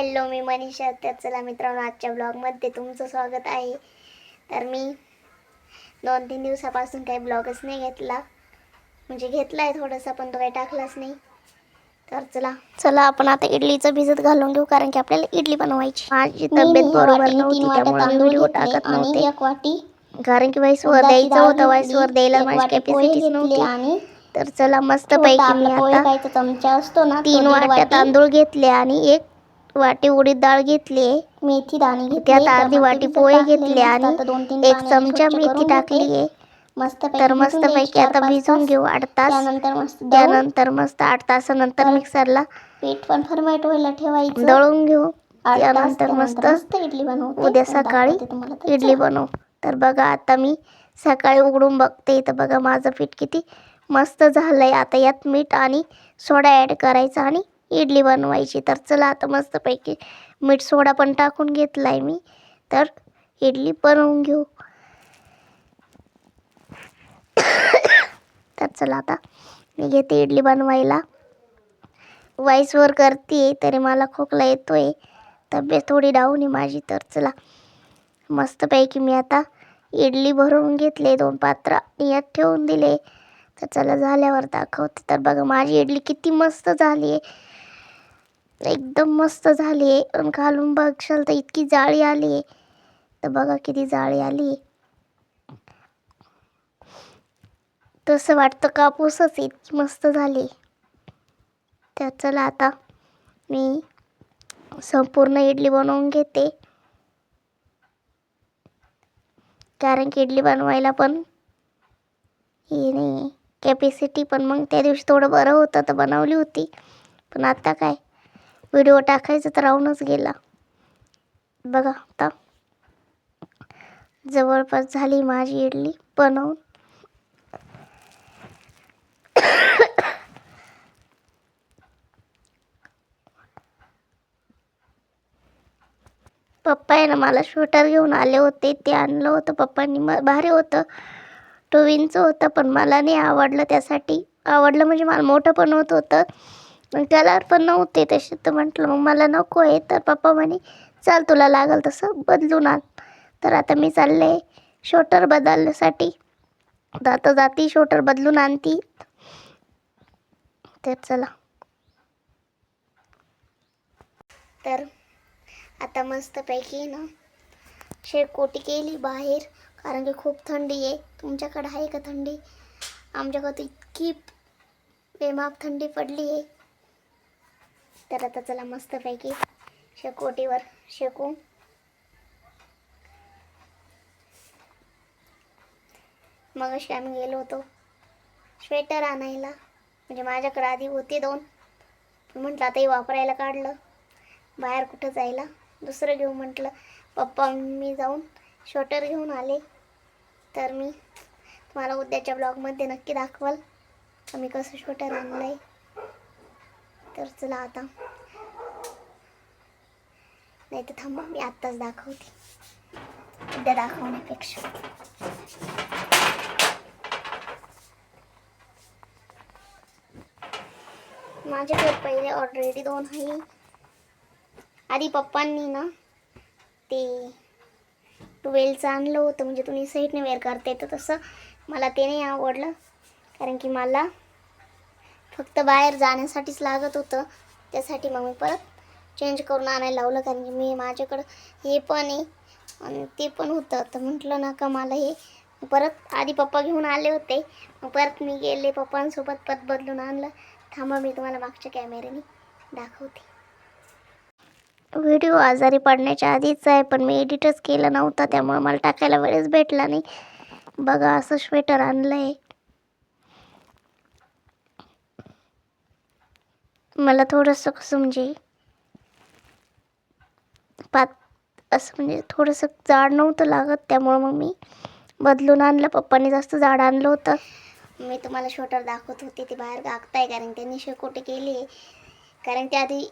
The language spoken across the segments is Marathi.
हॅलो मी मनीषा. तर चला मित्रांनो आजच्या ब्लॉगमध्ये तुमचं स्वागत आहे. तर मी दोन तीन दिवसापासून काही ब्लॉगच नाही घेतला. म्हणजे घेतला आहे थोडासा पण तो काही टाकलाच नाही. तर चला. चला आपण आता इडलीचं भिजत घालून घेऊ कारण की आपल्याला इडली बनवायची. माझी तब्येत बरोबर नव्हती त्यामुळे व्हिडिओ टाकत नव्हते. एक वाटी कारण की वाईसवर द्यायचं होतं वाईसवर द्यायला माझी कॅपॅसिटीच नव्हती. आणि तर चला मस्त पैकी मी आता चमचा असतो ना तीन वाट्या वाटी. तांदूळ घेतले आणि एक वाटी उडीद डाळ घेतली मेथी दाणे घेतले त्यात अर्धी वाटी पोहे. घेतले आणि एक चमचा मेथी टाकली. आहे. मस्त तर मस्त पैकी आता भिजून घेऊ आठ तास. त्यानंतर मस्त त्यानंतर मस्त आठ तासानंतर तर मिक्सरला पीठ पण फर्मेट व्हायला ठेवायचं. दळून घेऊ. त्यानंतर मस्त इडली बनवते. उद्या सकाळी इडली. बनवू. तर बघा आता मी सकाळी उघडून बघते. तर बघा माझं पीठ किती मस्त झालंय. आता यात मीठ आणि सोडा ॲड करायचा आणि इडली बनवायची. तर चला आता मस्तपैकी मीठ सोडा पण टाकून घेतला आहे मी. तर इडली बनवून घेऊ. तर चला आता मी घेते इडली बनवायला. वाईसवर करते तरी मला खोकला येतोय. तब्येत थोडी डाऊन आहे माझी तर चला. मस्तपैकी मी आता इडली भरून घेतले दोन पात्र यात ठेवून दिले. तर चला झाल्यावर दाखवते. तर बघा माझी इडली किती मस्त झाली आहे. एकदम मस्त झाली आहे. आणि घालून बघशाल तर इतकी जाळी आली आहे. तर बघा किती जाळी आली आहे. तसं वाटतं कापूसच इतकी मस्त झाली तर चला आता मी संपूर्ण इडली बनवून घेते. कारण की इडली बनवायला पण हे नाही कॅपॅसिटी पण मग त्या दिवशी थोडं बरं होतं. तर बनवली होती. पण आता काय? व्हिडिओ टाकायचं तर राहूनच गेला. बघा आता. जवळपास झाली माझी इडली बनवून. पप्पा आहे ना मला स्वेटर घेऊन आले होते. ते आणलं होतं. पप्पांनी म भारी होतं. टोविनचं होतं पण मला नाही आवडलं त्यासाठी. आवडलं म्हणजे मला मोठं पण होत होतं. पण कलर पण नव्हते तसे तर म्हटलं मग मला नको आहे तर पप्पा म्हणे चाल तुला लागल तसं बदलून आण तर आता मी चालले शोटर बदलण्यासाठी. जाता जाती शोटर बदलून आणती. तर चला. तर आता मस्तपैकी ना शेकोटी केली बाहेर कारण की खूप थंडी आहे. तुमच्याकडे आहे का थंडी? आमच्याकडे इतकी बेमाप थंडी पडली आहे. तर आता चला मस्तपैकी शेकोटीवर शेकू. मग अशी आम्ही गेलो होतो स्वेटर आणायला. म्हणजे माझ्याकडे आधी होते दोन. म्हटलं आता हे वापरायला काढलं. बाहेर कुठं जायला. दुसरं घेऊ म्हटलं. पप्पा मी जाऊन स्वेटर घेऊन आले. तर मी तुम्हाला उद्याच्या ब्लॉगमध्ये नक्की दाखवाल. मी कसं स्वेटर आणलं आहे तर चला आता नाही तर थांबा मी आत्ताच दाखवते. उद्या दाखवण्यापेक्षा. माझ्याकडे पहिले ऑलरेडी दोन आहे. आधी पप्पांनी ना ते ट्वेलचं आणलं होतं म्हणजे तुम्ही साईडने वेअर करता येतं तसं मला ते नाही आवडलं. कारण की मला फक्त बाहेर जाण्यासाठीच लागत होतं. त्यासाठी मग मी परत चेंज करून आणायला लावलं कारण की मी माझ्याकडं हे पण आहे आणि ते पण होतं. तर म्हटलं ना का मला हे परत आधी पप्पा घेऊन आले होते. मग परत मी गेले पप्पांसोबत परत बदलून आणलं. थांबा मी तुम्हाला मागच्या कॅमेऱ्याने दाखवते. व्हिडिओ आजारी पडण्याच्या आधीच आहे पण मी एडिटच केलं नव्हतं त्यामुळे मला टाकायला वेळच भेटला नाही. बघा असं स्वेटर आणलं आहे मला थोडंसं कसं म्हणजे पात असं म्हणजे थोडंसं जाड नव्हतं लागत त्यामुळं मग मी बदलून आणलं. पप्पांनी जास्त जाड आणलं होतं. मी तुम्हाला शोटर दाखवत होते ते बाहेर गागताय कारण त्यांनी शेकोटी केली. आहे कारण ते आधी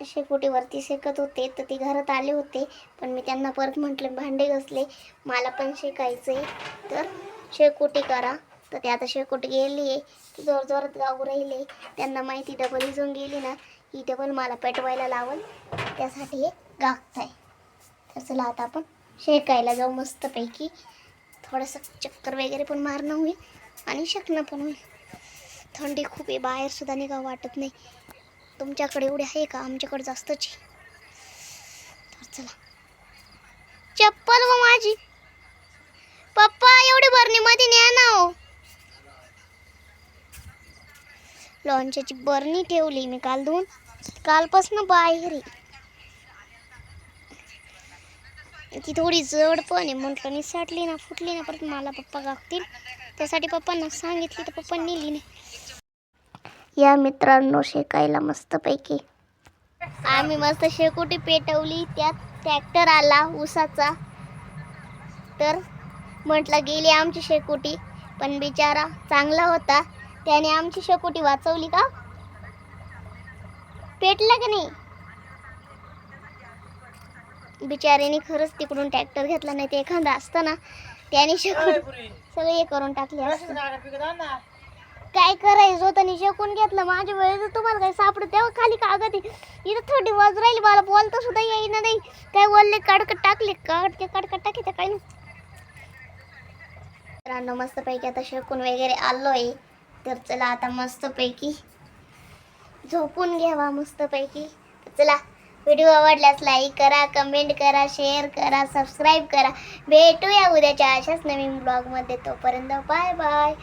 शेकोटीवरती शेकत होते तर ते घरात आले होते. पण मी त्यांना परत म्हटलं भांडे घासले. मला पण शेकायचं आहे तर शेकोटी करा. तर ते आता शेकोट गेली आहे. जोर जोरात गाऊ राहिले त्यांना माहिती डबल इजून गेली ना इथे पण मला पेटवायला लावल. त्यासाठी हे गागत आहे तर चला आता आपण शेकायला जाऊ मस्तपैकी. थोडंसं चक्कर वगैरे पण मारणं होईल आणि शेकणं पण होईल. थंडी खूप आहे बाहेरसुद्धा निघा वाटत नाही. तुमच्याकडे एवढे आहे का? आमच्याकडे जास्तच तर चला. चप्पल व माझी. पप्पा एवढी भरणी मध्ये न्या ना हो. लोणच्याची बरणी ठेवली मी काल धुवून. कालपासून बाहेर आहे. ती थोडी जड पण आहे. म्हटलं नाही साठली ना फुटली ना परत मला पप्पा गागतील त्यासाठी पप्पांना सांगितली तर पप्पा नेली नाही. या मित्रांनो शेकायला मस्तपैकी. आम्ही मस्त शेकोटी पेटवली. त्यात ट्रॅक्टर आला ऊसाचा. तर म्हटलं गेली आमची शेकोटी. पण बिचारा चांगला होता. त्याने आमची शेकोटी वाचवली का? पेटला का नाही? बिचाऱ्याने खरंच तिकडून ट्रॅक्टर घेतला नाही ते एखादा असतं ना त्याने शेकोटी सगळे हे करून टाकले काय करायचं होतं? आणि शेकून घेतलं. माझ्या वेळेस तुम्हाला काय सापडत तेव्हा खाली कागद आहे. इथं थोडी वाज राहिली मला. बोलता सुद्धा येईना नाही. काय बोलले? काडकट टाकले. काढते काडकट टाकी काय नाही. मित्रांनो मस्तपैकी आता शेकून वगैरे आलोय. तर चला आता मस्तपैकी झोपून घ्यावा मस्तपैकी. चला व्हिडिओ आवडल्यास लाईक करा कमेंट करा शेअर करा सबस्क्राईब करा. भेटूया उद्याच्या अशाच नवीन ब्लॉगमध्ये तोपर्यंत बाय बाय